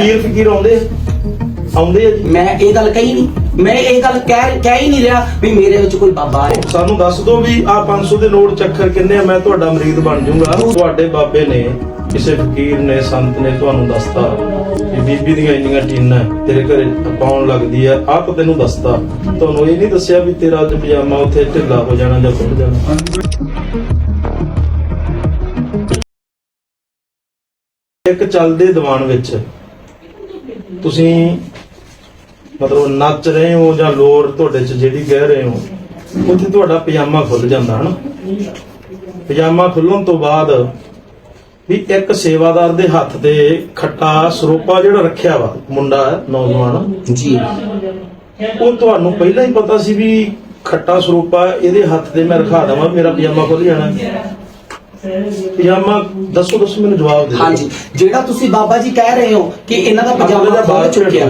ਪੀਰ ਫਕੀਰ ਆਉਂਦੇ? ਆਉਂਦੇ ਆ ਜੀ? ਮੈਂ ਇਹ ਗੱਲ ਕਹੀ ਨਹੀਂ। ਮੈਂ ਇਹ ਗੱਲ ਕਹਿ ਕਹਿ ਹੀ ਨਹੀਂ ਰਿਹਾ ਵੀ ਮੇਰੇ ਵਿੱਚ ਕੋਈ ਬਾਬਾ ਹੈ। ਸਾਨੂੰ ਦੱਸ ਦਿਓ ਵੀ ਆ 500 ਦੇ ਨੋਟ ਚੱਕਰ ਕਿੰਨੇ ਆ ਮੈਂ ਤੁਹਾਡਾ ਮਰੀਦ ਬਣ ਜਾਊਂਗਾ। ਤੁਹਾਡੇ ਬਾਬੇ ਨੇ ਕਿਸੇ ਫਕੀਰ ਨੇ ਸੰਤ ਨੇ ਤੁਹਾਨੂੰ ਦੱਸਤਾ ਕਿ ਬੀਬੀ ਦੀਆਂ ਇੰਨੀਆਂ ਟੀਨਾਂ ਤੇਰੇ ਘਰੇ ਪਾਉਣ ਲੱਗਦੀ ਆ ਆਹ ਤਾਂ ਤੈਨੂੰ ਦੱਸਤਾ। ਤੁਹਾਨੂੰ ਇਹ ਨਹੀਂ ਦੱਸਿਆ ਵੀ ਤੇਰਾ ਅੱਜ ਪਜਾਮਾ ਉੱਥੇ ਢਿੱਲਾ ਹੋ ਜਾਣਾ ਜਾਂ ਖੁੱਲ ਜਾਣਾ। ਇੱਕ ਚੱਲਦੇ ਦੀਵਾਨ ਵਿੱਚ ਤੁਸੀਂ ਮਤਲਬ ਨੱਚ ਰਹੇ ਹੋ ਜਾਂ ਲੋਰ ਤੁਹਾਡੇ ਚ ਜਿਹੜੀ ਕਹਿ ਰਹੇ ਹੋ ਉੱਥੇ ਤੁਹਾਡਾ ਪਜਾਮਾ ਖੁੱਲ ਜਾਂਦਾ ਹਨਾ? ਪਜਾਮਾ ਖੁੱਲਣ ਤੋਂ ਬਾਅਦ ਵੀ ਇੱਕ ਸੇਵਾਦਾਰ ਦੇ ਹੱਥ ਤੇ ਖੱਟਾ ਸਰੋਪਾ ਜਿਹੜਾ ਰੱਖਿਆ ਵਾ ਮੁੰਡਾ ਨੌਜਵਾਨ। ਜੀ। ਉਹ ਤੁਹਾਨੂੰ ਪਹਿਲਾਂ ਹੀ ਪਤਾ ਸੀ ਵੀ ਖੱਟਾ ਸਰੋਪਾ ਇਹਦੇ ਹੱਥ ਤੇ ਮੈਂ ਰਖਾ ਦਵਾਂ ਮੇਰਾ ਪਜਾਮਾ ਖੁੱਲ ਜਾਣਾ। ਪਜਾਮਾ ਦੱਸੋ ਦੱਸੋ ਮੈਨੂੰ ਜਵਾਬ ਦਿਓ। ਹਾਂਜੀ। ਜਿਹੜਾ ਤੁਸੀਂ ਬਾਬਾ ਜੀ ਕਹਿ ਰਹੇ ਹੋ ਕਿ ਇਹਨਾਂ ਦਾ ਪਜਾਮਾ ਚ ਚੁੱਕਿਆ।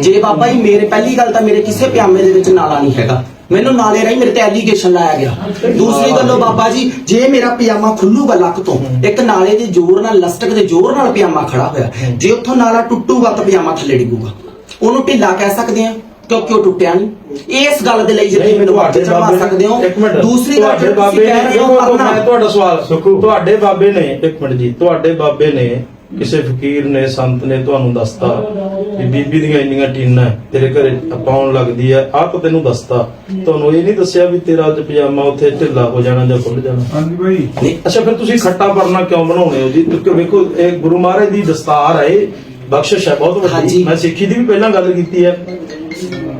ਜੀ। ਬਾਬਾ ਜੀ ਮੇਰੇ ਪਹਿਲੀ ਗੱਲ ਤਾਂ ਮੇਰੇ ਕਿਸੇ ਪਜਾਮੇ ਦੇ ਵਿੱਚ ਨਾਲਾ ਨਹੀਂ ਹੈਗਾ। ਮੈਨੂੰ ਨਾਲੇ ਰਾਹੀਂ ਮੇਰੇ ਤੇ ਐਲੀਗੇਸ਼ਨ ਲਾਇਆ ਗਿਆ। ਦੂਸਰੀ ਗੱਲੋਂ ਬਾਬਾ ਜੀ ਜੇ ਮੇਰਾ ਪਜਾਮਾ ਖੁੱਲੂਗਾ ਲੱਕ ਤੋਂ ਇੱਕ ਨਾਲੇ ਦੇ ਜ਼ੋਰ ਨਾਲ ਲਸਟਕ ਦੇ ਜ਼ੋਰ ਨਾਲ ਪਜਾਮਾ ਖੜਾ ਹੋਇਆ। ਜੇ ਉੱਥੋਂ ਨਾਲਾ ਟੁੱਟੂਗਾ ਤਾਂ ਪਜਾਮਾ ਥੱਲੇ ਡਿੱਗੂਗਾ। ਉਹਨੂੰ ਢਿੱਲਾ ਕਹਿ ਸਕਦੇ ਆ ਕਿਉਂਕਿ ਉਹ ਟੁੱਟਿਆ ਨਹੀਂ ਇਸ ਗੱਲ ਦੇ ਲਈ ਜਿਹੜੀ ਮੈਨੂੰ ਵਾਟ ਚੜਵਾ ਬਾਬੇ- ਸਕਦੇ ਹੋ। ਦੂਸਰੀ ਗੱਲ ਬਾਬੇ ਤੁਸੀਂ ਨੇ ਕਹਿ ਰਹੇ ਹੋ ਦੇਖੋ, ਕਰਨਾ ਮੈਂ ਤੁਹਾਡਾ ਸਵਾਲ ਤੁਹਾਡੇ ਬਾਬੇ ਨੇ ਇੱਕ ਮਿੰਟ ਜੀ ਤੁਹਾਡੇ ਬਾਬੇ ਨੇ ਕਿਸੇ ਫਕੀਰ ਨੇ ਸੰਤ ਨੇ ਤੁਹਾਨੂੰ ਦੱਸਤਾ ਵੀ ਬੀਬੀ ਦੀਆਂ ਇੰਨੀਆਂ ਟੀਨਾਂ ਤੇਰੇ ਘਰੇ ਪਾਉਣ ਲੱਗਦੀ ਆ ਆਹ ਤਾਂ ਤੈਨੂੰ ਦੱਸਤਾ। ਤੁਹਾਨੂੰ ਇਹ ਨਹੀਂ ਦੱਸਿਆ ਵੀ ਤੇਰਾ ਅੱਜ ਪਜਾਮਾ ਉੱਥੇ ਢਿੱਲਾ ਹੋ ਜਾਣਾ ਜਾਂ ਖੁੱਲ ਜਾਣਾ? ਹਾਂਜੀ ਭਾਈ। ਨਹੀਂ ਅੱਛਾ ਫਿਰ ਤੁਸੀਂ ਖੱਟਾ ਪਰਨਾ ਕਿਉਂ ਬਣਾਉਣੇ ਹੋ ਜੀ? ਕਿਉਂਕਿ ਵੇਖੋ ਇਹ ਗੁਰੂ ਮਹਾਰਾਜ ਦੀ ਦਸਤਾਰ ਹੈ ਇਹ ਬਖਸ਼ਿਸ਼ ਹੈ ਬਹੁਤ ਵੱਡੀ। ਮੈਂ ਸਿੱਖੀ ਦੀ ਵੀ ਪਹਿਲਾਂ ਗੱਲ ਕੀਤੀ ਹੈ।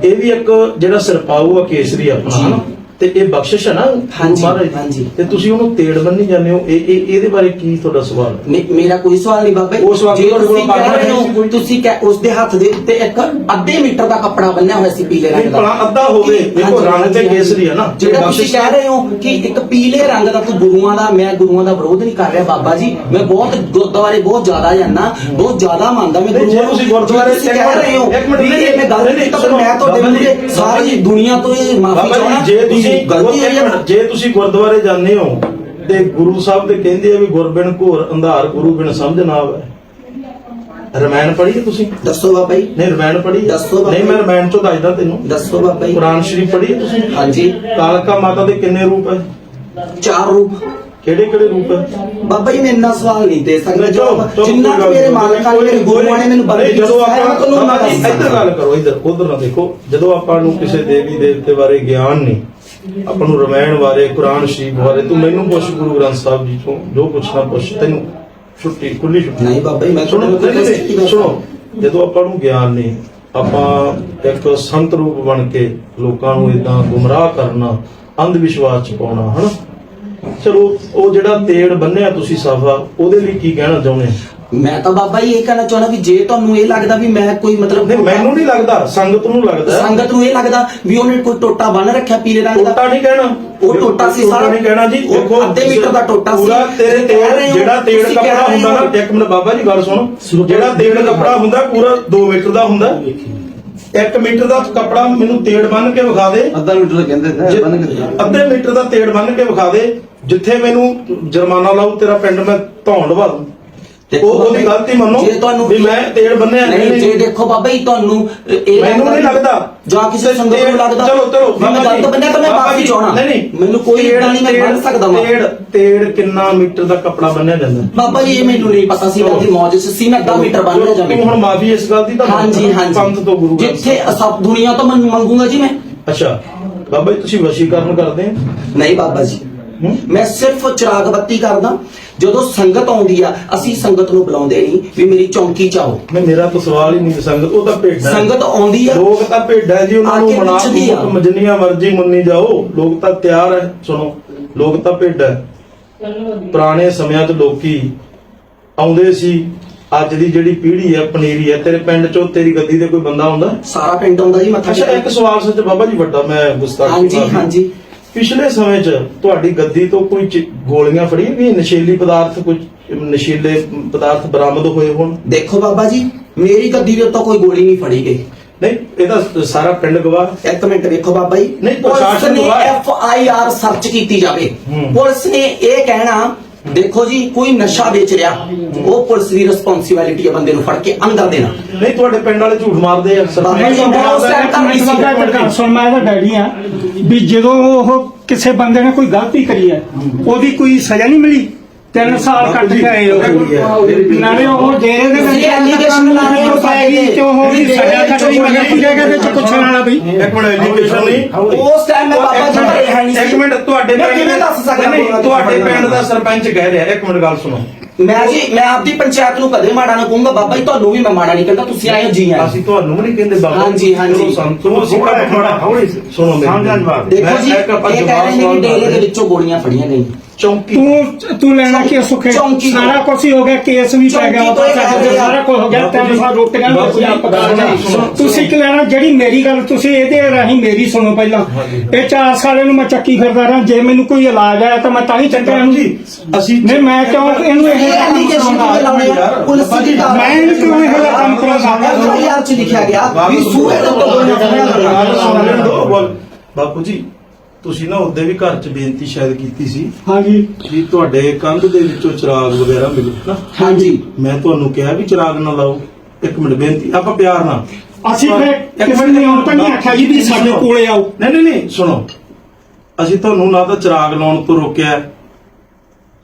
ਇਹ ਵੀ ਇੱਕ ਜਿਹੜਾ ਸਿਰਪਾਊ ਆ ਕੇਸਰੀ ਆਪਣਾ। ਹਨਾ ਤੇ ਇਹ ਬਖਸ਼ਿਸ਼ ਹੈ ਨਾ ਹਾਂਜੀ, ਮਹਾਰਾਜ ਦੀ। ਹਾਂਜੀ। ਤੇ ਤੁਸੀਂ ਉਹਨੂੰ ਤੇੜ ਬੰਨੀ ਜਾਂਦੇ ਹੋ ਇਹ ਇਹ ਇਹਦੇ ਬਾਰੇ ਕੀ ਤੁਹਾਡਾ ਸਵਾਲ ਹੈ ਨਹੀਂ ਮੇਰਾ ਕੋਈ ਸਵਾਲ ਨਹੀਂ ਬਾਬਾ ਜੀ। ਉਹ ਸਵਾਲ ਜੇ ਤੁਹਾਡੇ ਕੋਲ ਤੁਸੀਂ ਕਹਿ ਰਹੇ ਹੋ ਕੋਈ। ਤੁਸੀਂ ਕਹਿ ਉਸ ਦੇ ਹੱਥ ਦੇ ਉੱਤੇ ਇੱਕ ਅੱਧੇ ਮੀਟਰ ਦਾ ਕੱਪੜਾ ਬੰਨਿਆ ਹੋਇਆ ਸੀ ਪੀਲੇ ਰੰਗ ਨਹੀਂ, ਦਾ ਭਲਾ ਅੱਧਾ ਹੋਵੇ, ਦੇਖੋ, ਹਾਂਜੀ, ਰੰਗ ਤੇ ਹਾਂਜੀ, ਕੇਸਰੀ ਹੈ ਨਾ, ਜਿਹੜਾ ਤੁਸੀਂ ਬਖਸ਼ਿਸ਼- ਕਹਿ ਰਹੇ ਹੋ ਕਿ ਇੱਕ ਪੀਲੇ ਰੰਗ ਦਾ ਤੂੰ ਗੁਰੂਆਂ ਦਾ ਮੈਂ ਗੁਰੂਆਂ ਦਾ ਵਿਰੋਧ ਨਹੀਂ ਕਰ ਰਿਹਾ ਬਾਬਾ ਜੀ ਮੈਂ ਬਹੁਤ ਗੁਰਦੁਆਰੇ ਬਹੁਤ ਜ਼ਿਆਦਾ ਜਾਂਦਾ ਬਹੁਤ ਜ਼ਿਆਦਾ ਮੰਨਦਾ ਮੈਂ ਨਹੀਂ, ਜੇ ਤੁਸੀਂ। ਗੁਰਦੁਆਰੇ ਤੁਸੀਂ ਕਹਿ ਰਹੇ ਹੋ ਇੱਕ ਮਿੰਟ, ਵੀ ਇਹ ਮੈਂ ਗੱਲ ਨਹੀਂ, ਨਹੀਂ ਤਾਂ ਸੁਣੋ, ਮੈਂ ਤੁਹਾਡੇ ਬਾਬਾ ਜੀ, ਮੂਹਰੇ ਸਾਰੀ ਦੁਨੀਆ ਤੋਂ ਇਹ ਮਾਫੀ ਬਾਬਾ ਜੀ ਜੇ ਤੁਸੀਂ ਗਲਤੀ ਹੋਈ ਇੱਕ ਹੈ ਮਿੰਟ, ਜੇ ਤੁਸੀਂ ਗੁਰਦੁਆਰੇ ਜਾਂਦੇ ਹੋ ਤੇ ਗੁਰੂ ਸਾਹਿਬ ਤੇ ਕਹਿੰਦੇ ਆ ਵੀ ਗੁਰਬਿਨ ਘੋਰ ਅੰਧਾਰ ਗੁਰੂ ਬਿਨ ਸਮਝ ਨਾ ਆਵੇ। ਰਮਾਇਣ ਪੜ੍ਹੀ ਤੁਸੀਂ? ਦੱਸੋ ਬਾਬਾ ਜੀ। ਨਹੀਂ ਰਮਾਇਣ ਪੜ੍ਹੀ? ਦੱਸੋ ਬਾਬਾ ਨਹੀਂ ਮੈਂ ਜੀ। ਰਮਾਇਣ ਚੋਂ ਦੱਸਦਾ ਤੈਨੂੰ। ਦੱਸੋ ਬਾਬਾ ਜੀ। ਕੁਰਾਨ ਸ਼ਰੀਫ ਪੜ੍ਹੀ ਤੁਸੀਂ? ਹਾਂਜੀ। ਕਾਲਕਾ ਮਾਤਾ ਦੇ ਕਿੰਨੇ ਰੂਪ ਹੈ? ਚਾਰ ਰੂਪ। ਕਿਹੜੇ ਕਿਹੜੇ ਰੂਪ ਹੈ? ਬਾਬਾ ਜੀ ਮੈਂ ਇੰਨਾ ਸਵਾਲ ਨਹੀਂ ਦੇ ਸਕਦਾ। ਚਲੋ, ਜਿੰਨਾ ਮੇਰੇ ਮਾਲਕਾਂ ਨੇ ਮੇਰੇ ਗੁਰੂਆਂ ਨੇ ਮੈਨੂੰ ਬੰਦੇ ਜਦੋਂ ਆਪਾਂ ਜੀ, ਇੱਧਰ ਗੱਲ ਕਰੋ ਇੱਧਰ ਉਧਰ ਨਾ ਦੇਖੋ। ਜਦੋਂ ਆਪਾਂ ਨੂੰ ਕਿਸੇ ਦੇਵੀ ਦੇਵਤੇ ਬਾਰੇ ਗਿਆਨ ਨਹੀਂ ਆਪਾਂ ਨੂੰ ਰਮਾਇਣ ਬਾਰੇ ਕੁਰਾਨ ਸ਼ਰੀਫ ਬਾਰੇ ਤੂੰ ਮੈਨੂੰ ਪੁੱਛ ਗੁਰੂ ਗ੍ਰੰਥ ਸਾਹਿਬ ਜੀ ਤੋਂ ਜੋ ਪੁੱਛਣਾ ਪੁੱਛ ਤੈਨੂੰ ਛੁੱਟੀ ਖੁੱਲੀ ਛੁੱਟੀ ਨਹੀਂ ਬਾਬਾ ਜੀ ਮੈਂ ਸੁਣੋ? ਸੁਣੋ ਜਦੋਂ ਆਪਾਂ ਨੂੰ ਗਿਆਨ ਨਹੀਂ ਆਪਾਂ ਇੱਕ ਸੰਤ ਰੂਪ ਬਣ ਕੇ ਲੋਕਾਂ ਨੂੰ ਇਦਾਂ ਗੁੰਮਰਾਹ ਕਰਨਾ ਅੰਧ ਵਿਸ਼ਵਾਸ ਚ ਪਾਉਣਾ ਹਨਾ ਚਲੋ ਉਹ ਜਿਹੜਾ ਤੇੜ ਬੰਨਿਆ ਤੁਸੀਂ ਸਾਫਾ ਉਹਦੇ ਲਈ ਕੀ ਕਹਿਣਾ ਚਾਹੁੰਦੇ? ਮੈਂ ਤਾਂ ਬਾਬਾ ਜੀ ਇਹ ਕਹਿਣਾ ਚਾਹੁੰਦਾ ਵੀ ਜੇ ਤੁਹਾਨੂੰ ਇਹ ਲੱਗਦਾ ਵੀ ਮੈਂ ਕੋਈ ਮਤਲਬ ਨਹੀਂ ਮੈਨੂੰ ਨਹੀਂ ਲੱਗਦਾ ਸੰਗਤ ਨੂੰ ਲੱਗਦਾ। ਸੰਗਤ ਨੂੰ ਇਹ ਲੱਗਦਾ ਵੀ ਉਹਨੇ ਕੋਈ ਟੋਟਾ ਬੰਨ ਰੱਖਿਆ ਪੀਲੇ ਰੰਗ ਦਾ। ਟੋਟਾ ਨਹੀਂ ਕਹਿਣਾ। ਉਹ ਟੋਟਾ ਸੀ ਸਾਰਾ। ਨਹੀਂ ਕਹਿਣਾ ਜੀ। ਦੇਖੋ ਅੱਧੇ ਮੀਟਰ ਦਾ ਟੋਟਾ ਸੀ। ਪੂਰਾ ਤੇਰੇ ਤੁਸੀਂ ਕਹਿ ਰਹੇ ਤੇੜ ਹੋ, ਜਿਹੜਾ ਤੇੜ ਕੱਪੜਾ ਹੁੰਦਾ। ਨਾ ਇੱਕ ਮਿੰਟ ਬਾਬਾ ਜੀ ਗੱਲ ਸੁਣੋ। ਜਿਹੜਾ ਤੇੜ ਕੱਪੜਾ ਹੁੰਦਾ ਪੂਰਾ 2 ਮੀਟਰ ਦਾ ਹੁੰਦਾ। 1 ਮੀਟਰ ਦਾ ਕੱਪੜਾ ਮੈਨੂੰ ਤੇੜ ਬੰਨ ਕੇ ਵਿਖਾ ਦੇ। ਅੱਧਾ ਮੀਟਰ ਕਹਿੰਦੇ ਜੇ- ਬੰਨ ਕੇ ਅੱਧੇ ਮੀਟਰ ਦਾ ਤੇੜ ਬੰਨ ਕੇ ਵਿਖਾ ਦੇ। ਜਿੱਥੇ ਮੈਨੂੰ ਜੁਰਮਾਨਾ ਲਾਉ ਤੇਰਾ ਪਿੰਡ ਮੈਂ ਧੌਣ ਲਵਾ ਦੂੰ ਉਹ ਉਹਦੀ ਗਲਤੀ ਮੰਨੋ ਜੇ ਤੁਹਾਨੂੰ ਵੀ ਮੈਂ ਤੇੜ ਬੰਨਿਆ ਨਹੀਂ ਨਹੀਂ। ਜੇ ਦੇਖੋ ਬਾਬਾ ਜੀ ਤੁਹਾਨੂੰ ਇਹ ਮੈਨੂੰ ਨਹੀਂ ਲੱਗਦਾ। ਜਾਂ ਕਿਸੇ ਸੰਗਤ ਨੂੰ ਲੱਗਦਾ ਚਲੋ ਚਲੋ ਮੈਂ ਗਲਤ ਬੰਨਿਆ ਤਾਂ ਮੈਂ ਮਾਫੀ ਚਾਹਣਾ। ਨਹੀਂ ਨਹੀਂ। ਮੈਨੂੰ ਕੋਈ ਇਦਾਂ ਨਹੀਂ ਮੈਂ ਬੰਨ ਸਕਦਾ ਵਾਂ। ਤੇੜ ਤੇੜ ਕਿੰਨਾ ਮੀਟਰ ਦਾ ਕੱਪੜਾ ਬੰਨਿਆ ਜਾਂਦਾ? ਬਾਬਾ ਜੀ ਇਹ ਮੈਨੂੰ ਨਹੀਂ ਪਤਾ ਸੀ ਮੈਂ ਦੀ ਮੌਜ ਸੀ ਮੈਂ 10 ਮੀਟਰ ਬੰਨ ਲਿਆ ਜਾਂ ਤੂੰ ਹੁਣ ਮਾਫੀ ਇਸ ਗੱਲ ਦੀ ਤਾਂ। ਹਾਂਜੀ ਹਾਂਜੀ। ਪੰਥ ਤੋਂ ਗੁਰੂ ਜਿੱਥੇ ਸਭ ਦੁਨੀਆ ਤੋਂ ਮੈਂ ਮੰਗੂਗਾ ਜੀ ਮੈਂ। ਅੱਛਾ। ਬਾਬਾ ਜੀ ਤੁਸੀਂ ਵਸ਼ੀਕਰਨ ਕਰਦੇ ਨਹੀਂ ਬਾਬਾ ਜੀ? ਮੈਂ ਸਿਰਫ ਚਿਰਾਗ ਬੱਤੀ ਕਰਦਾ। ਜਦੋਂ ਸੰਗਤ ਆਉਂਦੀ ਆ ਅਸੀਂ ਸੰਗਤ ਨੂੰ ਬੁਲਾਉਂਦੇ ਨਹੀਂ ਵੀ ਮੇਰੀ ਚੌਂਕੀ ਚ ਆਓ ਮੈਂ ਮੇਰਾ ਤਾਂ ਸਵਾਲ ਹੀ ਨਹੀਂ ਸੰਗਤ ਉਹ ਤਾਂ ਭੇਡਾਂ। ਸੰਗਤ ਆਉਂਦੀ ਆ ਲੋਕ ਤਾਂ ਭੇਡਾਂ ਜੀ ਉਹਨਾਂ ਨੂੰ ਮਨਾ ਪੁੱਛਦੀ ਆ। ਮਜਨੀਆਂ ਮਰਜ਼ੀ ਮੁੰਨੀ ਜਾਓ ਲੋਕ ਤਾਂ ਤਿਆਰ ਹੈ ਸੁਣੋ ਲੋਕ ਤਾਂ ਭੇਡਾਂ। ਪੁਰਾਣੇ ਸਮਿਆਂ 'ਚ ਲੋਕੀ ਆਉਂਦੇ ਸੀ ਅੱਜ ਦੀ ਜਿਹੜੀ ਪੀੜ੍ਹੀ ਹੈ ਪਨੀਰੀ ਹੈ ਤੇਰੇ ਪਿੰਡ 'ਚੋਂ ਤੇਰੀ ਗੱਦੀ ਤੇ ਕੋਈ ਬੰਦਾ ਆਉਂਦਾ ਸਾਰਾ ਪਿੰਡ ਆਉਂਦਾ ਜੀ ਮੱਥਾ ਅੱਛਾ। ਇੱਕ ਸਵਾਲ ਸੱਚ ਬਾਬਾ ਜੀ ਵੱਡਾ ਮੈਂ ਗੁਸਤਾਖੀ ਹਾਂਜੀ। ਹਾਂਜੀ ਪਿਛਲੇ ਸਮੇਂ 'ਚ ਤੁਹਾਡੀ ਗੱਦੀ ਤੋਂ ਕੋਈ ਗੋਲੀਆਂ ਫੜੀਆਂ ਵੀ ਨਸ਼ੀਲੀ ਪਦਾਰਥ ਕੁਝ ਨਸ਼ੀਲੇ ਪਦਾਰਥ ਬਰਾਮਦ ਹੋਏ ਹੋਣ? ਦੇਖੋ ਬਾਬਾ ਜੀ ਮੇਰੀ ਗੱਦੀ ਦੇ ਉੱਤੋਂ ਕੋਈ ਗੋਲੀ ਨਹੀਂ ਫੜੀ ਗਈ। ਨਹੀਂ ਇਹਦਾ ਸਾਰਾ ਪਿੰਡ ਗਵਾਹ ਇੱਕ ਮਿੰਟ ਵੇਖੋ ਬਾਬਾ ਜੀ। ਨਹੀਂ, ਪ੍ਰਸ਼ਾਸਨ ਨੇ। ਐਫ ਆਈ ਆਰ ਸਰਚ ਕੀਤੀ ਜਾਵੇ। ਪੁਲਿਸ ਨੇ ਇਹ ਕਹਿਣਾ ਦੇਖੋ ਜੀ ਕੋਈ ਨਸ਼ਾ ਵੇਚ ਰਿਹਾ ਉਹ ਪੁਲਿਸ ਦੀ ਰਿਸਪੌਂਸਿਬਿਲਿਟੀ ਹੈ ਬੰਦੇ ਨੂੰ ਫੜ ਕੇ ਅੰਦਰ ਦੇਣਾ। ਨਹੀਂ ਤੁਹਾਡੇ ਪਿੰਡ ਵਾਲੇ ਝੂਠ ਮਾਰਦੇ ਆ। ਸਰਪੰਚ ਸੁਣ ਮੈਂ ਇਹਦਾ ਡੈਡੀ ਆ ਵੀ ਜਦੋਂ ਉਹ ਕਿਸੇ ਬੰਦੇ ਨੇ ਕੋਈ ਗਲਤੀ ਕਰੀ ਹੈ ਉਹਦੀ ਕੋਈ ਸਜ਼ਾ ਨਹੀਂ ਮਿਲੀ। ਤਿੰਨ ਸਾਲ ਕੱਟ ਕੇ ਆਏ ਉਹ ਨਾਲੇ ਉਹ ਜੇਲ੍ਹ ਦੇ ਤੁਸੀਂ allegation ਲਾ ਰਹੇ ਹੋ ਪੈ ਗਈ? ਤੇ ਉਹ ਉਹਦੀ ਸਜ਼ਾ ਕੱਟਣੀ ਮਗਰ ਕੀ ਜਗ੍ਹਾ ਵਿੱਚ ਪੁੱਛਣ ਵਾਲਾ ਬਈ ਇੱਕ ਮਿੰਟ ਐਜੂਕੇਸ਼ਨ ਨਹੀਂ। ਉਸ ਟਾਈਮ ਮੈਂ ਬਾਬਾ ਜੀ ਘਰੇ ਹੈ ਨਹੀਂ ਇੱਕ ਮਿੰਟ ਤੁਹਾਡੇ ਮੈਂ ਕਿਵੇਂ ਦੱਸ ਸਕਦਾ? ਤੁਹਾਡੇ ਪਿੰਡ ਦਾ ਸਰਪੰਚ ਕਹਿ ਰਿਹਾ ਇੱਕ ਮਿੰਟ ਗੱਲ ਸੁਣੋ। ਮੈਂ ਜੀ ਮੈਂ ਆਪਦੀ ਪੰਚਾਇਤ ਨੂੰ ਕਦੇ ਮਾੜਾ ਨਾ ਕਹੂੰਗਾ ਬਾਬਾ ਜੀ ਤੁਹਾਨੂੰ ਵੀ ਮੈਂ ਮਾੜਾ ਨਹੀਂ ਕਹਿੰਦਾ ਤੁਸੀਂ ਆਏ ਹੋ ਜੀ ਆਏ ਅਸੀਂ ਤੁਹਾਨੂੰ ਵੀ ਨਹੀਂ ਕਹਿੰਦੇ ਬਾਬਾ ਹਾਂਜੀ, ਹਾਂਜੀ। ਤੋਂ ਥੋੜ੍ਹਾ ਕੱਟ ਥੋੜ੍ਹਾ ਹੌਲੀ ਸੁਣੋ ਮੇਰੀ ਸਮਝਣ। ਦੇਖੋ ਜੀ ਆਪਾਂ ਇਹ ਕਹਿ ਰਹੇ ਨੇ ਕਿ ਡੇਰੇ ਦੇ ਵਿੱਚੋਂ ਗੋਲੀਆਂ ਫੜੀਆਂ ਗਈਆਂ। ਚੌਂਕੀ ਤੂੰ ਤੂੰ ਲੈਣਾ ਕੀ ਸੁਖੇ ਚੌਂਕੀ ਤੋਂ। ਸਾਰਾ ਕੁਝ ਹੀ ਹੋ ਗਿਆ ਕੇਸ ਵੀ ਪੈ ਗਿਆ ਚੌਂਕੀ ਤੋਂ ਇਹ ਸਾਡਾ ਕਹਿ ਰਹੇ ਆ। ਸਾਰਾ ਕੁਝ ਹੋ ਗਿਆ ਤਿੰਨ ਸਾਲ ਰੋਟੀਆਂ ਬਾਪੂ ਜੀ, ਵੀ ਆਪ ਪਕਾ। ਸੁਣੋ, ਤੁਸੀਂ ਕੀ ਲੈਣਾ ਜਿਹੜੀ ਮੇਰੀ ਗੱਲ ਤੁਸੀਂ ਇਹਦੇ ਰਾਹੀਂ ਮੇਰੀ ਸੁਣੋ ਪਹਿਲਾਂ। ਇਹ 4 ਸਾਲ ਇਹਨੂੰ ਮੈਂ ਚੱਕੀ ਫਿਰਦਾ ਰਹਾ ਜੇ ਮੈਨੂੰ ਕੋਈ ਇਲਾਜ ਆਇਆ ਤਾਂ ਮੈਂ ਤਾਂ ਹੀ ਚੱਕਿਆ ਇਹਨੂੰ ਜੀ ਅਸੀਂ ਨਹੀਂ ਮੈਂ ਕਿਉਂ ਇਹਨੂੰ ਇਹ ਇਹ ਐਲੀਗੇਸ਼ਨ ਕਿਉਂ ਲਾਉਣੇ ਆ ਪੁਲਿਸ ਦੀ ਮੈਂ ਇਹਨੂੰ ਕਿਉਂ ਇਹੋ ਜਿਹਾ ਕੰਮ ਕਰਾਉਂਦਾ ਐਫਆਈਆਰ ਚ ਲਿਖਿਆ ਗਿਆ ਵੀ ਸੂਏ ਦੇ ਫੜੀਆਂ ਗਈਆਂ ਬਾਪੂ ਜੀ ਤੁਸੀਂ ਨਾ ਉਹਦੇ ਵੀ ਘਰ 'ਚ ਬੇਨਤੀ ਸ਼ਾਇਦ ਕੀਤੀ ਸੀ ਹਾਂਜੀ। ਵੀ ਤੁਹਾਡੇ ਕੰਧ ਦੇ ਵਿੱਚੋਂ ਚਿਰਾਗ ਵਗੈਰਾ ਮਿਲੂ ਨਾ? ਹਾਂਜੀ। ਮੈਂ ਤੁਹਾਨੂੰ ਕਿਹਾ ਵੀ ਚਿਰਾਗ ਨਾ ਲਾਓ। ਇੱਕ ਮਿੰਟ ਬੇਨਤੀ ਆਪਾਂ ਪਿਆਰ ਨਾਲ। ਅਸੀਂ ਫਿਰ ਇੱਕ ਕਿਸੇ ਮਿੰਟ ਨੇ ਹੁਣ ਤਾਂ ਨਹੀਂ ਆਖਿਆ ਜੀ ਵੀ ਸਾਡੇ ਕੋਲੇ ਆਓ। ਨਹੀਂ ਨਹੀਂ ਨਹੀਂ ਸੁਣੋ। ਅਸੀਂ ਤੁਹਾਨੂੰ ਨਾ ਤਾਂ ਚਿਰਾਗ ਲਾਉਣ ਤੋਂ ਰੋਕਿਆ।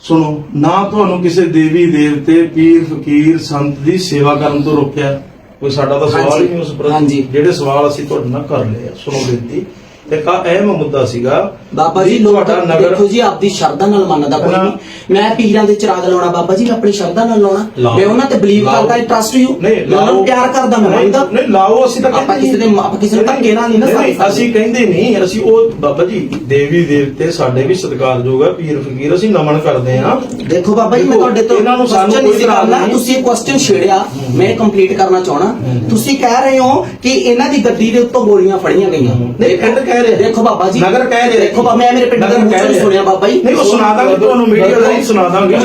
ਸੁਣੋ ਨਾ ਤੁਹਾਨੂੰ ਕਿਸੇ ਦੇਵੀ ਦੇਵਤੇ ਪੀਰ ਫਕੀਰ ਸੰਤ ਦੀ ਸੇਵਾ ਕਰਨ ਤੋਂ ਰੋਕਿਆ। ਕੋਈ ਸਾਡਾ ਤਾਂ ਸਵਾਲ ਹੀ ਨਹੀਂ ਉਸ ਪ੍ਰਤੀ। ਜਿਹੜੇ ਸਵਾਲ ਅਸੀਂ ਤੁਹਾਡੇ ਨਾਲ ਕਰ ਲਏ ਸੁਣੋ ਬੇਨਤੀ। ਤੇ ਕਾ ਅਹਿਮ ਮੁੱਦਾ ਸੀਗਾ ਬਾਬਾ ਜੀ ਵੀ ਲੋਕ ਤੁਹਾਡਾ ਨਗਰ ਦੇਖੋ ਜੀ ਆਪਦੀ ਸ਼ਰਧਾ ਨਾਲ ਮੰਨਦਾ ਕੋਈ ਹਾਂ। ਨਹੀਂ। ਮੈਂ ਪੀਰਾਂ ਦੇ ਚਿਰਾਗ ਲਾਉਣਾ ਬਾਬਾ ਜੀ ਮੈਂ ਆਪਣੀ ਸ਼ਰਧਾ ਨਾਲ ਲਾਉਣਾ। ਲਾਓ। ਮੈਂ ਉਹਨਾਂ ਤੇ ਬਲੀਵ ਲਾਓ। ਕਰਦਾ ਟਰਸਟ ਯੂ ਨਹੀਂ ਮੈਂ ਉਹਨਾਂ ਨੂੰ ਪਿਆਰ ਕਰਦਾ ਮੈਂ ਨਹੀਂ, ਮੰਨਦਾ। ਨਹੀਂ ਲਾਓ ਅਸੀਂ ਤਾਂ ਆਪਾਂ ਕਹਿੰਦੇ ਕਿਸੇ ਦੇ- ਆਪਾਂ ਕਿਸੇ ਨੂੰ ਧੱਕੇ ਨਾਲ ਨਹੀਂ ਨਾ ਸਕਦੇ। ਅਸੀਂ ਕਹਿੰਦੇ ਨਹੀਂ ਅਸੀਂ ਉਹ ਬਾਬਾ ਜੀ ਦੇਵੀ ਦੇਵਤੇ ਸਾਡੇ ਵੀ ਸਤਿਕਾਰਯੋਗ ਆ ਪੀਰ ਫਕੀਰ ਅਸੀਂ ਨਮਨ ਕਰਦੇ ਆ ਦੇਖੋ ਬਾਬਾ ਜੀ ਮੈਂ ਦੇਖੋ, ਤੁਹਾਡੇ ਤੋਂ ਇਹਨਾਂ ਨੂੰ ਸਾਨੂੰ question ਕੋਈ ਨਹੀਂ ਕਰਨਾ ਨਹੀਂ। ਤੁਸੀਂ ਇਹ ਕੁਐਸਚਨ ਛੇੜਿਆ ਮੈਂ ਕੰਪਲੀਟ ਕਰਨਾ ਚਾਹਣਾ ਤੁਸੀਂ ਕਹਿ ਰਹੇ ਹੋ ਕਿ ਇਹਨਾਂ ਦੀ ਗੱਦੀ ਦੇ ਉੱਤੋਂ ਗੋਲੀਆਂ ਫੜੀਆਂ ਗਈਆਂ। ਨਹੀਂ ਪਿੰਡ ਕਹਿ ਰਹੇ। ਦੇਖੋ ਬਾਬਾ ਜੀ। ਨਗਰ ਕਹਿ ਰਹੇ। ਦੇਖੋ ਬਾਬਾ ਮੈਂ ਮੇਰੇ ਪਿੰਡ ਦੇ ਮੂੰਹ ਕਹਿ। ਸੁਣਿਆ ਬਾਬਾ ਜੀ। ਨਹੀਂ ਉਹ ਸੁਣਾ ਦਾਂਗੇ ਤੁਹਾਨੂੰ ਮੀਡੀਆ ਰਾਹੀਂ ਸੁਣਾ ਦਾਂਗੇ।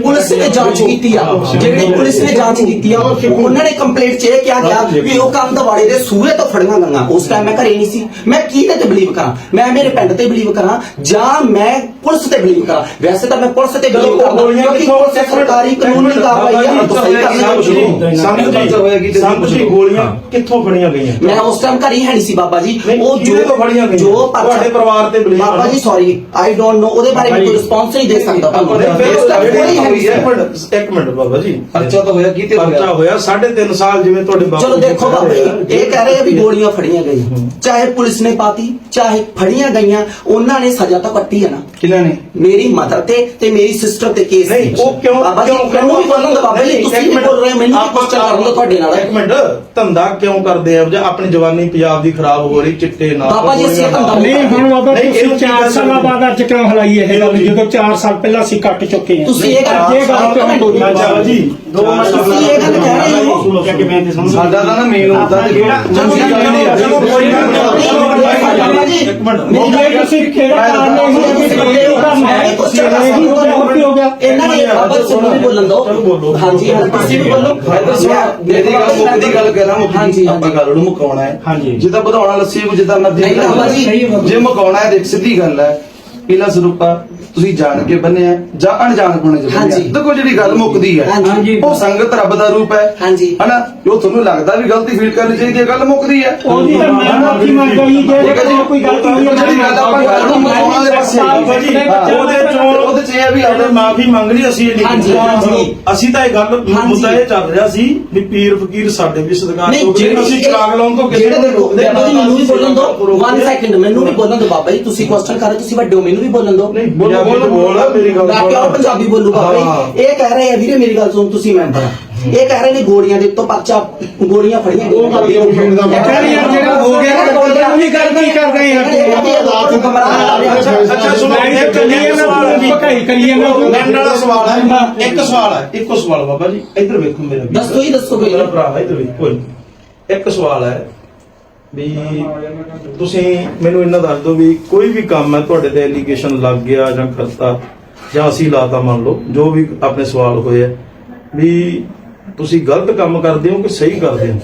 ਪੁਲਿਸ ਨੇ ਜਾਂਚ ਕੀਤੀ ਆ। ਜਿਹੜੀ ਪੁਲਿਸ ਨੇ ਜਾਂਚ ਕੀਤੀ ਆ ਉਹਨਾਂ ਨੇ ਕੰਪਲੇਂਟ 'ਚ ਇਹ ਕਿਹਾ ਗਿਆ ਵੀ ਉਹ ਕੰਧ ਵਾੜੇ ਦੇ ਸੂਏ ਤੋਂ ਫੜੀਆਂ ਗਈਆਂ। ਉਸ ਟਾਈਮ ਮੈਂ ਘਰੇ ਨਹੀਂ ਸੀ। ਮੈਂ ਕਿਹਦੇ ਤੇ ਬਲੀਵ ਕਰਾਂ? ਮੈਂ ਮੇਰੇ ਪਿੰਡ ਤੇ ਬਲੀਵ ਕਰਾਂ ਜਾਂ ਮੈਂ ਪੁਲਿਸ ਤੇ ਬਲੀਵ ਕਰਾਂ? ਵੈਸੇ ਤਾਂ ਮੈਂ ਪੁਲਿਸ ਤੇ ਬਲੀਵ ਕਰਦਾ ਕਿਉਂਕਿ ਪੁਲਿਸ ਸਰਕਾਰੀ ਕਾਨੂੰਨੀ ਕਾਰਵਾਈ ਆ ਉਹ ਸਹੀ ਕਰਨੀ ਜੀ ਜੀ ਗੋਲੀਆਂ ਕਿੱਥੋਂ ਫੜੀਆਂ ਗਈਆਂ? ਮੈਂ ਉਸ ਟਾਈਮ ਘਰ ਹੀ ਹੈ ਨਹੀਂ ਸੀ ਬਾਬਾ ਜੀ। ਉਹ ਕਿਹਦੇ ਤੋਂ ਫੜੀਆਂ ਗਈਆਂ? ਜੋ ਪਰਚਾ- ਤੁਹਾਡੇ ਪਰਿਵਾਰ ਤੇ believe Baba ji sorry I don't know ਉਹਦੇ ਬਾਰੇ ਮੈਂ ਕੋਈ ਰਿਸਪੌਂਸ ਨਹੀਂ ਦੇ ਸਕਦਾ ਤੁਹਾਨੂੰ ਕੋਈ ਹੈ ਨਹੀਂ ਇੱਕ ਮਿੰਟ ਬਾਬਾ ਜੀ। ਪਰਚਾ ਤਾਂ ਹੋਇਆ ਕਿਤੇ ਹੋਇਆ? ਪਰਚਾ ਹੋਇਆ 3.5 ਸਾਲ ਜਿਵੇਂ ਤੁਹਾਡੇ ਬਾਪੂ ਚਲੋ ਜੀ ਦੇਖੋ ਕਹਿ ਬਾਬਾ ਰਹੇ ਜੀ ਇਹ ਕਹਿ ਰਹੇ ਆ ਵੀ ਗੋਲੀਆਂ ਫੜੀਆਂ ਗਈਆਂ। ਚਾਹੇ ਪੁਲਿਸ ਨੇ ਪਾਤੀ ਚਾਹੇ ਫੜੀਆਂ ਗਈਆਂ ਉਹਨਾਂ ਨੇ ਸਜ਼ਾ ਤਾਂ ਕੱਟੀ ਹੈ ਨਾ। ਕਿਹਨਾਂ ਨੇ? ਮੇਰੀ ਮਦਰ ਤੇ ਤੇ ਮੇਰੀ ਸਿਸਟਰ ਤੇ ਕੇਸ ਨਹੀਂ ਉਹ ਕਿਉਂ ਬਾਬਾ ਜੀ ਕਿਉਂ ਮੈਨੂੰ ਵੀ ਬੋਲਣ ਦਾ ਬਾਬਾ ਜੀ ਨਹੀਂ, ਤੁਸੀਂ ਮਿੰਟ, ਬੋਲ ਰਹੇ ਮੈਨੂੰ ਆਪਾਂ ਕਰਨ ਦਾ ਤੁਹਾਡੇ ਨਾਲ। ਇੱਕ ਮਿੰਟ ਧੰਦਾ ਕਿਉਂ ਕਰਦੇ ਆ? ਜਾਂ ਆਪਣੀ ਜਵਾਨੀ ਪੰਜਾਬ ਦੀ ਖਰਾਬ ਹੋ ਰਹੀ ਚਿੱਟੇ ਨਾਲ ਬਾਬਾ ਜੀ, ਅਸੀਂ ਧੰਦਾ ਨਹੀਂ ਹੁਣ ਬਾਬਾ ਨਹੀਂ, ਤੁਸੀਂ ਇਹਨੂੰ ਕੀ 4 ਕਰ ਸਾਲਾਂ? ਬਾਅਦ ਅੱਜ ਕਿਉਂ ਹਲਾਈ ਇਹ ਗੱਲ? ਜਦੋਂ 4 ਸਾਲ ਪਹਿਲਾਂ ਅਸੀਂ ਕੱਟ ਚੁੱਕੇ ਹਾਂ। ਤੁਸੀਂ ਇਹ ਗੱਲ- ਅੱਜ ਇਹ ਗੱਲ ਕਿਉਂ ਬੋਲੀ ਅੱਛਾ ਜੀ ਦੋ ਮਿੰਟ ਤੁਸੀਂ ਇਹ ਗੱਲ ਕਹਿ ਰਹੇ ਹੋ। ਸਾਡਾ ਤਾਂ ਨਾ ਮੇਨ ਹੁੰਦਾ ਤੇ ਚਲੋ ਜੀ, ਚਲੋ ਕੋਈ ਗੱਲ ਨਹੀਂ। ਬਾਬਾ ਜੀ, ਇੱਕ ਮਿੰਟ ਜੇ ਤੁਸੀਂ ਕਿਹੜਾ ਕਾਰਨ ਨਹੀਂ ਹੈ ਨੂੰ ਹੈ ਮੈਂ ਇਹੀ ਹੋ ਗਿਆ ਹੋਰ ਕੀ ਹੋ ਗਿਆ ਇਹਨਾਂ ਨੇ ਬਾਬਾ ਤੁਹਾਨੂੰ ਵੀ ਬੋਲਣ ਬੋਲੋ। ਹਾਂਜੀ ਹਾਂਜੀ ਤੁਸੀਂ ਵੀ ਬੋਲੋ ਮੇਰੀ ਗੱਲ ਮੁੱਕ ਦੀ ਗੱਲ ਕਰਾਂ ਮੁੱਕ ਹਾਂਜੀ ਆਪਾਂ ਗੱਲ ਨੂੰ ਮੁਕਾਉਣਾ ਹੈ। ਜਿੱਦਾਂ ਵਧਾਉਣਾ ਲੱਸੀ ਨੂੰ ਜਿੱਦਾਂ ਮਰਜ਼ੀ ਜੀ, ਹੈ। ਮੁਕਾਉਣਾ ਹੈ ਦੇਖ ਸਿੱਧੀ ਗੱਲ ਹੈ ਇਹਨਾਂ ਸਰੂਪਾ ਤੁਸੀਂ ਜਾਣ ਕੇ ਬੰਨਿਆ ਜਾਂ ਅਣਜਾਣ ਪੁਣੇ ਚ ਬੰਨਿਆ ਹਾਂਜੀ। ਦੇਖੋ ਜਿਹੜੀ ਗੱਲ ਮੁੱਕਦੀ ਹੈ ਹਾਂਜੀ। ਉਹ ਸੰਗਤ ਰੱਬ ਦਾ ਰੂਪ ਹੈ ਹਾਂਜੀ। ਹਨਾ ਜੋ ਤੁਹਾਨੂੰ ਲੱਗਦਾ ਵੀ ਗਲਤੀ ਫੀਲ ਕਰਨੀ ਚਾਹੀਦੀ ਹੈ ਗੱਲ ਮੁੱਕਦੀ ਹੈ ਉਹਦੀ ਤਾਂ ਮੈਂ ਮਾਫੀ ਮੰਗ ਗਈ ਜੇ ਹੈ ਜੀ। ਕੋਈ ਗਲਤੀ ਹੋਈ ਹੈ ਜਿਹੜੀ ਗੱਲ ਆਪਾਂ ਗੱਲ ਨੂੰ ਮੁਕਾਉਣਾ ਦੇ ਪਾਸੇ ਬਾਬਾ ਜੀ ਉਹਦੇ ਚੋਂ ਉਹਦੇ ਚ ਇਹ ਹੈ ਵੀ ਉਹਨੇ ਮਾਫੀ ਮੰਗ ਲਈ ਅਸੀਂ ਇਹ ਨਹੀਂ ਹਾਂਜੀ, ਕੀਤੀ। ਹਾਂਜੀ। ਅਸੀਂ ਤਾਂ ਇਹ ਗੱਲ ਹਾਂਜੀ। ਮੁੱਦਾ ਇਹ ਚੱਲ ਰਿਹਾ ਸੀ ਵੀ ਪੀਰ ਫਕੀਰ ਸਾਡੇ ਵੀ ਸਤਿਕਾਰ ਨਹੀਂ ਤੋਂ ਜਿਹੜੇ ਅਸੀਂ ਚਿਰਾਗ ਲਾਉਣ ਤੋਂ ਕਿਸੇ ਜਿਹੜੇ ਨੂੰ ਨਹੀਂ ਰੋਕਦੇ ਬਾਬਾ ਜੀ ਮੈਨੂੰ ਵੀ ਬੋਲਣ ਦਿਓ ਰੋਕਦੇ। 1 ਸੈਕਿੰਡ ਮੈਨੂੰ ਵੀ ਬੋਲਣ ਦਿਓ ਬਾਬਾ ਜੀ ਤੁਸੀਂ ਕੁਐਸਚਨ ਕਰ ਰਹੇ ਤੁਸੀਂ ਵੱਡੇ ਹੋ ਮੈਨੂੰ ਵੀ ਬੋਲਣ ਦਿਓ ਨਹੀਂ ਬੋਲੋ ਬੋਲੋ ਬੋਲ ਮੇਰੀ ਗੱਲ ਮੈਂ ਪੰਜਾਬੀ ਬੋਲੂ ਬਾਬਾ ਹਾਂ। ਜੀ ਇਹ ਕਹਿ ਰਹੇ ਆ ਵੀਰੇ ਮੇਰੀ ਗੱਲ ਸੁਣ ਤੁਸੀਂ ਮੈਂਬਰ ਆ ਇਹ ਕਹਿ ਰਹੇ ਨੇ ਗੋਲੀਆਂ ਦੇ ਉੱਤੋਂ ਪਰਚਾ ਗੋਲੀਆਂ ਫੜੀਆਂ ਉਹ ਗੱਲ ਉਹ ਇਹ ਆ ਜਿਹੜਾ ਹੋ ਗਿਆ ਨਾ, ਗੋਲੀਆਂ ਵੀ ਕਰਦੀ ਕਰ ਰਹੇ। ਅੱਛਾ ਸੁਣੋ ਚੱਲੀ ਜਾਂਦਾ ਤੂੰ ਭਕਾਈ। ਪਿੰਡ ਵਾਲਾ ਸਵਾਲ ਹੈ ਇੱਕ ਸਵਾਲ ਹੈ ਇੱਕੋ ਸਵਾਲ ਬਾਬਾ ਜੀ ਇੱਧਰ ਵੇਖੋ ਮੇਰਾ ਵੀਰ। ਦੱਸੋ ਹੀ ਦੱਸੋ ਕੋਈ। ਮੇਰਾ ਭਰਾ ਇੱਧਰ ਵੇਖੋ ਕੋਈ ਨੀ। ਇੱਕ ਸਵਾਲ ਹੈ ਵੀ ਤੁਸੀਂ ਮੈਨੂੰ ਇਹਨਾਂ ਦੱਸ ਦਿਓ ਵੀ ਕੋਈ ਵੀ ਕੰਮ ਹੈ ਤੁਹਾਡੇ ਤੇ ਐਲੀਗੇਸ਼ਨ ਲੱਗ ਗਿਆ ਜਾਂ ਕਰਤਾ ਜਾਂ ਅਸੀਂ ਲਾਤਾ ਮੰਨ ਲਓ ਜੋ ਵੀ ਆਪਣੇ ਸਵਾਲ ਹੋਏ ਆ ਵੀ ਤੁਸੀਂ ਗਲਤ ਕੰਮ ਕਰਦੇ ਹੋ ਕਿ ਸਹੀ ਕਰਦੇ ਹੋ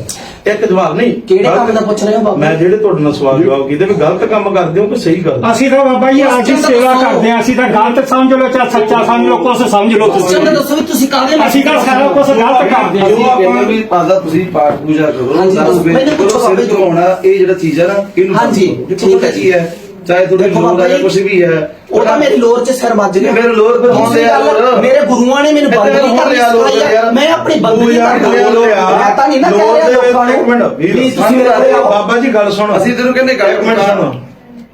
ਇੱਕ ਜਵਾਬ ਨਹੀਂ ਕਿਹੜੇ ਗਲਤ- ਕੰਮ ਦਾ ਪੁੱਛ ਰਹੇ ਹੋ ਬਾਬਾ? ਮੈਂ ਜਿਹੜੇ ਤੁਹਾਡੇ ਨਾਲ ਸਵਾਲ ਜਵਾਬ ਕੀਤੇ ਵੀ ਗਲਤ ਕੰਮ ਕਰਦੇ ਹੋ ਕਿ ਸਹੀ ਕਰਦੇ ਹੋ? ਅਸੀਂ ਤਾਂ ਬਾਬਾ ਜੀ ਅੱਜ ਸੇਵਾ। ਕਰਦੇ ਹਾਂ ਅਸੀਂ ਤਾਂ ਗਲਤ ਸਮਝ ਲਓ ਚਾਹੇ ਸੱਚਾ ਸਮਝ ਲਓ ਕੁਛ ਸਮਝ ਲਓ ਤੁਸੀਂ ਦੱਸੋ ਵੀ ਤੁਸੀਂ ਕਾਹਦੇ ਨਾਲ ਅਸੀਂ ਤਾਂ ਸਾਰਾ ਕੁਛ ਗਲਤ ਕਰਦੇ ਹਾਂ ਜੋ ਆਪਾਂ ਵੀ ਪਾਦਾ ਤੁਸੀਂ ਪਾਠ ਪੂਜਾ ਕਰੋ ਹਾਂਜੀ, ਦਸ ਦੱਸੋ। ਵੇ ਮੈਨੂੰ ਕਰੋ ਸਿਰ ਜੀ। ਇਹ ਜਿਹੜਾ ਚੀਜ਼ ਹੈ ਨਾ ਇਹਨੂੰ ਹਾਂਜੀ, ਠੀਕ ਹੈ ਕੀ ਹੈ ਚਾਹੇ ਤੁਹਾਡੀ ਦੇਖੋ ਲੋੜ ਬਾਬਾ ਹੈ ਜਾਂ ਜੀ, ਕੁਝ ਵੀ ਹੈ ਉਹ ਤਾਂ ਮੇਰੀ ਲੋਰ 'ਚ ਸਿਰ ਵੱਜ ਗਿਆ ਮੇਰੇ ਲੋਰ ਫਿਰ ਹੁਣ ਦੂਸਰੀ ਲਿਆ ਗੱਲ, ਲੋਰ। ਮੇਰੇ ਗੁਰੂਆਂ ਨੇ ਮੈਨੂੰ ਬੰਦਗੀ ਆ ਯਾਰ। ਮੈਂ ਆਪਣੀ ਤੂੰ ਬੰਦਗੀ ਯਾਰ ਲੋਰ ਲਿਆ। ਮੈਂ ਤਾਂ ਨਹੀਂ ਨਾ ਕਹਿ ਲੋਰ ਰਿਹਾ ਦੇ ਲੋਕਾਂ ਨੂੰ ਵੀ ਤੁਸੀਂ ਮੇਰੇ। ਬਾਬਾ ਜੀ ਗੱਲ ਸੁਣੋ ਅਸੀਂ ਤੈਨੂੰ ਕਹਿੰਦੇ ਗੱਲ ਇੱਕ ਮਿੰਟ ਸੁਣੋ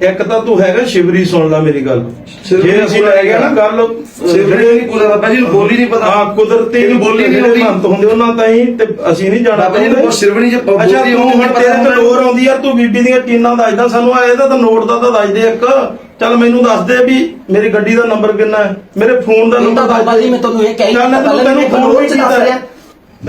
ਇੱਕ ਤਾਂ ਤੂੰ ਹੈਗਾ ਸ਼ਿਵਰੀ ਸੁਣ ਲੈ ਮੇਰੀ ਗੱਲ। ਸ਼ਿਵਰੀ ਜੇ ਅਸੀਂ ਲੈ ਗਏ ਨਾ ਗੱਲ। ਸਿਰਫੜੇ ਨਹੀਂ ਪੂਰਾ ਬਾਬਾ ਜੀ ਨੂੰ ਬੋਲੀ ਨਹੀਂ ਪਤਾ। ਹਾਂ ਕੁਦਰਤੀ ਇਹਨੂੰ ਬੋਲੀ ਨਹੀਂ ਆਉਂਦੀ ਮੰਤ ਹੁੰਦੇ ਉਹਨਾਂ ਤਾਈਂ ਤੇ ਅਸੀਂ ਨਹੀਂ ਜਾਣਾ ਬਾਬਾ ਜੀ ਨੂੰ ਸਿਰਵਣੀ ਜੇ ਅੱਛਾ ਤੂੰ ਹੁਣ ਤੇਰੇ ਤੇ। ਲੋਰ ਆਉਂਦੀ ਯਾਰ ਤੂੰ ਬੀਬੀ ਦੀਆਂ ਟੀਨਾਂ ਦੱਸਦਾ ਸਾਨੂੰ ਆ ਇਹਦਾ ਤਾਂ ਨੋਟ ਦਾ ਤਾਂ ਦੱਸ ਦੇ ਇੱਕ। ਚੱਲ ਮੈਨੂੰ ਦੱਸ ਦੇ ਵੀ ਮੇਰੀ ਗੱਡੀ ਦਾ ਨੰਬਰ ਕਿੰਨਾ ਹੈ ਮੇਰੇ ਫੋਨ ਦਾ ਨੰਬਰ ਤਾਂ ਬਾਬਾ ਜੀ ਮੈਂ ਤੁਹਾਨੂੰ ਇਹ ਕਹਿ ਚੱਲ ਤੈਨੂੰ ਫੋਨ ਲੋਰ ਵੀ 'ਚ ਕੀਤਾ ਦੱਸ ਰਿਹਾ।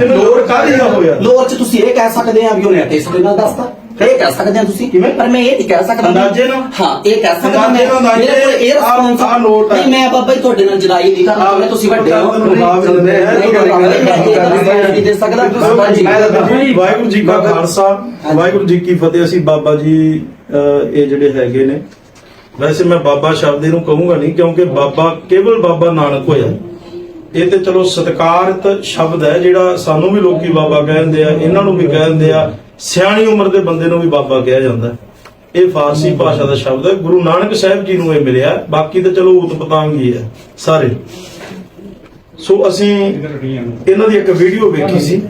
ਲੋਰ ਕਾਹਦੀ ਦਾ ਹੋਇਆ? ਲੋਰ 'ਚ ਤੁਸੀਂ ਇਹ ਕਹਿ ਸਕਦੇ ਆ ਵੀ ਉਹਨੇ ਟੈਸਟ ਨਾਲ ਦੱਸਤਾ। ਇਹ ਕਹਿ ਸਕਦੇ ਆ ਤੁਸੀਂ ਕਿਵੇਂ? ਪਰ ਮੈਂ ਇਹ ਨਹੀਂ ਕਹਿ ਸਕਦਾ ਅੰਦਾਜ਼ੇ ਨਾਲ? ਹਾਂ ਇਹ ਕਹਿ ਸਕਦਾ ਅੰਦਾਜ਼ੇ ਮੇਰੇ ਕੋਲ ਇਹ ਰਿਸਪੌਂਸ note ਹੈ। ਨਹੀਂ ਮੈਂ ਬਾਬਾ ਜੀ ਤੁਹਾਡੇ ਨਾਲ ਜਦਾਈ ਨਹੀਂ ਕਰਨਾ ਚਾਹੁੰਦਾ ਤੁਸੀਂ ਵੱਡੇ ਹੋ। ਮੈਂ- ਨਹੀਂ ਮੈਂ ਦੇ ਸਕਦਾ ਮੈਂ ਵਾਹਿਗੁਰੂ ਜੀ ਕਾ ਖਾਲਸਾ ਵਾਹਿਗੁਰੂ ਜੀ ਕੀ ਫਤਿਹ। ਅਸੀਂ ਬਾਬਾ ਜੀ ਇਹ ਜਿਹੜੇ ਹੈਗੇ ਨੇ ਵੈਸੇ ਮੈਂ ਬਾਬਾ ਸ਼ਬਦ ਨੂੰ ਕਹੂੰਗਾ ਨਹੀਂ ਕਿਉਂਕਿ ਬਾਬਾ ਕੇਵਲ ਬਾਬਾ ਨਾਨਕ ਹੋਇਆ। ਇਹ ਤੇ ਚਲੋ ਸਤਿਕਾਰਤ ਸ਼ਬਦ ਹੈ ਜਿਹੜਾ ਸਾਨੂੰ ਵੀ ਲੋਕੀ ਬਾਬਾ ਕਹਿੰਦੇ ਆ ਇਹਨਾਂ ਨੂੰ ਵੀ ਕਹਿੰਦੇ ਆ। ਸਿਆਣੀ ਉਮਰ ਦੇ ਬੰਦੇ ਨੂੰ ਵੀ ਬਾਬਾ ਕਿਹਾ ਜਾਂਦਾ। ਇਹ ਫਾਰਸੀ ਭਾਸ਼ਾ ਦਾ ਸ਼ਬਦ ਹੈ। ਗੁਰੂ ਨਾਨਕ ਸਾਹਿਬ ਜੀ ਨੂੰ ਇਹ ਮਿਲਿਆ। ਬਾਕੀ ਤਾਂ ਚਲੋ ਉਤ ਪਤੰਗ ਹੀ ਹੈ। ਸਾਰੇ। ਸੋ ਅਸੀਂ ਇਹਨਾਂ ਦੀ ਇੱਕ ਵੀਡੀਓ ਵੇਖੀ ਸੀ।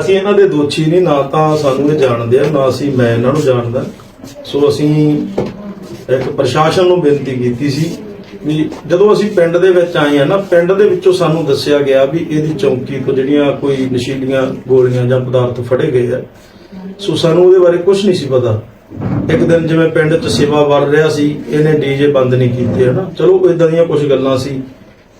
ਅਸੀਂ ਇਹਨਾਂ ਦੇ ਦੋਸ਼ੀ ਨਹੀਂ ਨਾ ਤਾਂ ਸਾਨੂੰ ਇਹ ਜਾਣਦੇ ਆ ਨਾ ਅਸੀਂ ਮੈਂ ਇਹਨਾਂ ਨੂੰ ਜਾਣਦਾ। ਸੋ ਅਸੀਂ ਇੱਕ ਪ੍ਰਸ਼ਾਸਨ ਨੂੰ ਬੇਨਤੀ ਕੀਤੀ ਸੀ ਵੀ ਜਦੋਂ ਅਸੀਂ ਪਿੰਡ ਦੇ ਵਿੱਚ ਆਏ ਆ ਨਾ, ਪਿੰਡ ਦੇ ਵਿੱਚੋਂ ਸਾਨੂੰ ਦੱਸਿਆ ਗਿਆ ਵੀ ਇਹਦੀ ਚੌਂਕੀ ਤੋਂ ਜਿਹੜੀਆਂ ਕੋਈ ਨਸ਼ੀਲੀਆਂ ਗੋਲੀਆਂ ਜਾਂ ਪਦਾਰਥ ਫੜੇ ਗਏ ਆ। ਸੋ ਸਾਨੂੰ ਉਹਦੇ ਬਾਰੇ ਕੁਝ ਨਹੀਂ ਸੀ ਪਤਾ। ਇੱਕ ਦਿਨ ਜਿਵੇਂ ਪਿੰਡ 'ਚ ਸੇਵਾ ਵਰ ਰਿਹਾ ਸੀ, ਇਹਨੇ ਡੀਜੇ ਬੰਦ ਨਹੀਂ ਕੀਤੇ, ਹਨਾ? ਚਲੋ ਇਦਾਂ ਦੀਆਂ ਕੁਝ ਗੱਲਾਂ ਸੀ।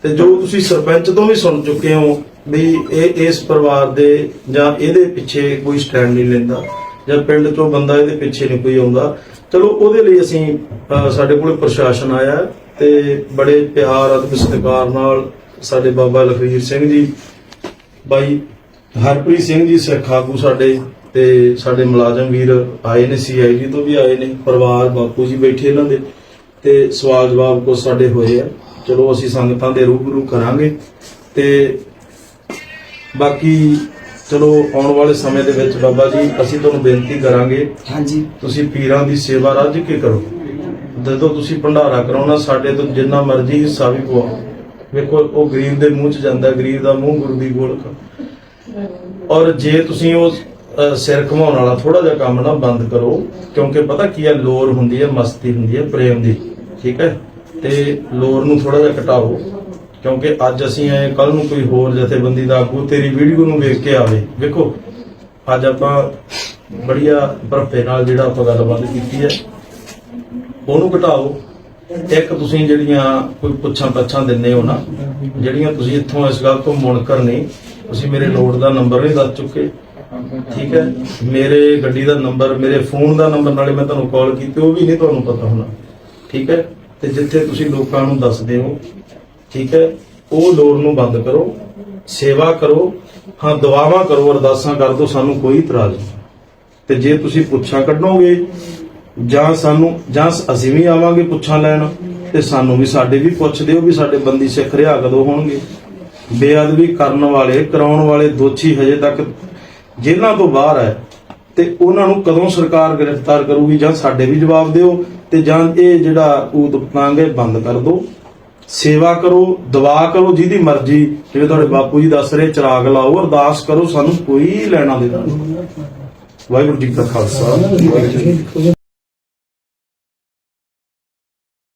ਤੇ ਜੋ ਤੁਸੀਂ ਸਰਪੰਚ ਤੋਂ ਵੀ ਸੁਣ ਚੁੱਕੇ ਹੋ ਵੀ ਇਹ ਇਸ ਪਰਿਵਾਰ ਦੇ ਜਾਂ ਇਹਦੇ ਪਿੱਛੇ ਕੋਈ ਸਟੈਂਡ ਨਹੀਂ ਲੈਂਦਾ ਜਾਂ ਪਿੰਡ ਚੋਂ ਬੰਦਾ ਇਹਦੇ ਪਿੱਛੇ ਨਹੀਂ ਕੋਈ ਆਉਂਦਾ। ਚਲੋ, ਉਹਦੇ ਲਈ ਅਸੀਂ ਸਾਡੇ ਕੋਲ ਪ੍ਰਸ਼ਾਸਨ ਆਇਆ। ਤੇ ਬੜੇ ਪਿਆਰ ਅਤੇ ਸਤਿਕਾਰ ਨਾਲ ਸਾਡੇ ਬਾਬਾ ਲਖਵੀਰ ਸਿੰਘ ਜੀ ਬਾਈ ਹਰਪ੍ਰੀਤ ਸਿੰਘ ਜੀ ਸਿੱਖ ਆਗੂ ਸਾਡੇ ਤੇ ਸਾਡੇ ਮੁਲਾਜ਼ਮ ਵੀਰ ਆਏ ਨੇ ਸੀਆਈਡੀ ਤੋਂ ਵੀ ਆਏ ਨੇ ਪਰਿਵਾਰ ਬਾਪੂ ਜੀ ਬੈਠੇ ਇਹਨਾਂ ਦੇ ਤੇ ਸਵਾਲ ਜਵਾਬ ਕੋ ਸਾਡੇ ਹੋਏ ਆ। ਚਲੋ ਅਸੀਂ ਸੰਗਤਾਂ ਦੇ ਰੂਬਰੂ ਕਰਾਂਗੇ ਤੇ ਬਾਕੀ ਚਲੋ ਆਉਣ ਵਾਲੇ ਸਮੇਂ ਦੇ ਵਿੱਚ ਬਾਬਾ ਜੀ ਅਸੀਂ ਤੁਹਾਨੂੰ ਬੇਨਤੀ ਕਰਾਂਗੇ ਹਾਂਜੀ। ਤੁਸੀਂ ਪੀਰਾਂ ਦੀ ਸੇਵਾ ਰੱਜ ਕੇ ਕਰੋ। ਜਦੋਂ ਤੁਸੀਂ ਭੰਡਾਰਾ ਕਰਾਉਣਾ, ਸਾਡੇ ਤੋਂ ਜਿੰਨਾ ਮਰਜ਼ੀ ਹਿੱਸਾ ਵੀ ਪਵਾਓ। ਵੇਖੋ, ਉਹ ਗਰੀਬ ਦੇ ਮੂੰਹ 'ਚ ਜਾਂਦਾ, ਗਰੀਬ ਦਾ ਮੂੰਹ ਗੁਰੂ ਦੀ ਗੋਲਕ। ਔਰ ਜੇ ਤੁਸੀਂ ਉਹ ਸਿਰ ਘਮਾਉਣ ਵਾਲਾ ਥੋੜਾ ਜਿਹਾ ਕੰਮ ਨਾ ਬੰਦ ਕਰੋ, ਕਿਉਂਕਿ ਪਤਾ ਕੀ ਹੈ ਲੋਰ ਹੁੰਦੀ ਹੈ, ਮਸਤੀ ਹੁੰਦੀ ਹੈ, ਪ੍ਰੇਮ ਦੀ, ਠੀਕ ਹੈ? ਤੇ ਲੋਰ ਨੂੰ ਥੋੜਾ ਜਿਹਾ ਘਟਾਓ, ਕਿਉਂਕਿ ਅੱਜ ਅਸੀਂ ਆਏ ਕੱਲ ਨੂੰ ਕੋਈ ਹੋਰ ਜਥੇਬੰਦੀ ਦਾ ਆਗੂ, ਤੇਰੀ ਵੀਡੀਓ ਨੂੰ ਵੇਖ ਕੇ ਆਵੇ। ਵੇਖੋ, ਅੱਜ ਆਪਾਂ ਬੜੀਆ ਭਰਪੇ ਨਾਲ ਜਿਹੜਾ ਆਪਾਂ ਗੱਲਬਾਤ ਕੀਤੀ ਹੈ ਉਹਨੂੰ ਘਟਾਓ। ਇੱਕ ਤੁਸੀਂ ਜਿਹੜੀਆਂ ਕੋਈ ਪੁੱਛਾਂ ਪੱਛਾਂ ਦਿੰਦੇ ਹੋ ਨਾ, ਜਿਹੜੀਆਂ ਤੁਸੀਂ ਇੱਥੋਂ ਇਸ ਗੱਲ ਤੋਂ ਮੁਨਕਰ ਨਹੀਂ, ਤੁਸੀਂ ਮੇਰੇ ਲੋਡ ਦਾ ਨੰਬਰ ਨਹੀਂ ਦੱਸ ਚੁੱਕੇ। ਠੀਕ ਹੈ? ਮੇਰੇ ਗੱਡੀ ਦਾ ਨੰਬਰ, ਮੇਰੇ ਫੋਨ ਦਾ ਨੰਬਰ ਨਾਲੇ ਮੈਂ ਤੁਹਾਨੂੰ ਕਾਲ ਕੀਤੀ, ਉਹ ਵੀ ਨਹੀਂ ਤੁਹਾਨੂੰ ਪਤਾ ਹੋਣਾ। ਠੀਕ ਹੈ? ਤੇ ਜਿੱਥੇ ਤੁਸੀਂ ਲੋਕਾਂ ਨੂੰ ਦੱਸਦੇ ਹੋ, ਠੀਕ ਹੈ? ਉਹ ਲੋੜ ਨੂੰ ਬੰਦ ਕਰੋ, ਸੇਵਾ ਕਰੋ, ਹਾਂ, ਦੁਆਵਾਂ ਕਰੋ, ਅਰਦਾਸਾਂ ਕਰ ਦਿਓ, ਸਾਨੂੰ ਕੋਈ ਇਤਰਾਜ਼ ਨਹੀਂ। ਤੇ ਜੇ ਤੁਸੀਂ ਪੁੱਛਾਂ ਕੱਢੋਗੇ ਜਾਂ ਸਾਨੂੰ ਜਾਂ ਅਸੀਂ ਵੀ ਆਵਾਂਗੇ ਪੁੱਛਾਂ ਲੈਣ ਤੇ ਸਾਨੂੰ ਵੀ ਸਾਡੇ ਵੀ ਪੁੱਛ ਦਿਓ ਵੀ ਸਾਡੇ ਬੰਦੀ ਸਿੱਖ ਰਿਹਾ ਕਦੋਂ ਹੋਣਗੇ। ਬੇਅਦਬੀ ਕਰਨ ਵਾਲੇ, ਕਰਾਉਣ ਵਾਲੇ ਦੋਸ਼ੀ ਹਜੇ ਤੱਕ ਜੇਲ੍ਹਾਂ ਤੋਂ ਬਾਹਰ ਹੈ ਤੇ ਉਹਨਾਂ ਨੂੰ ਕਦੋਂ ਸਰਕਾਰ ਗ੍ਰਿਫਤਾਰ ਕਰੂਗੀ ਜਾਂ ਸਾਡੇ ਵੀ ਜਵਾਬ ਦਿਓ ਤੇ ਜਾਂ ਇਹ ਜਿਹੜਾ ਊਤ ਪਤੰਗ ਹੈ ਬੰਦ ਕਰ ਦਿਓ ਸੇਵਾ ਕਰੋ ਦੁਆ ਕਰੋ, ਜਿਹਦੀ ਮਰਜ਼ੀ, ਜਿਵੇਂ ਤੁਹਾਡੇ ਬਾਪੂ ਜੀ ਦੱਸ ਰਹੇ, ਚਿਰਾਗ ਲਾਓ, ਅਰਦਾਸ ਕਰੋ, ਸਾਨੂੰ ਕੋਈ ਲੈਣਾ ਦੇਣਾ ਵਾਹਿਗੁਰੂ ਜੀ ਕਾ ਖਾਲਸਾ, ਵਾਹਿਗੁਰੂ ਜੀ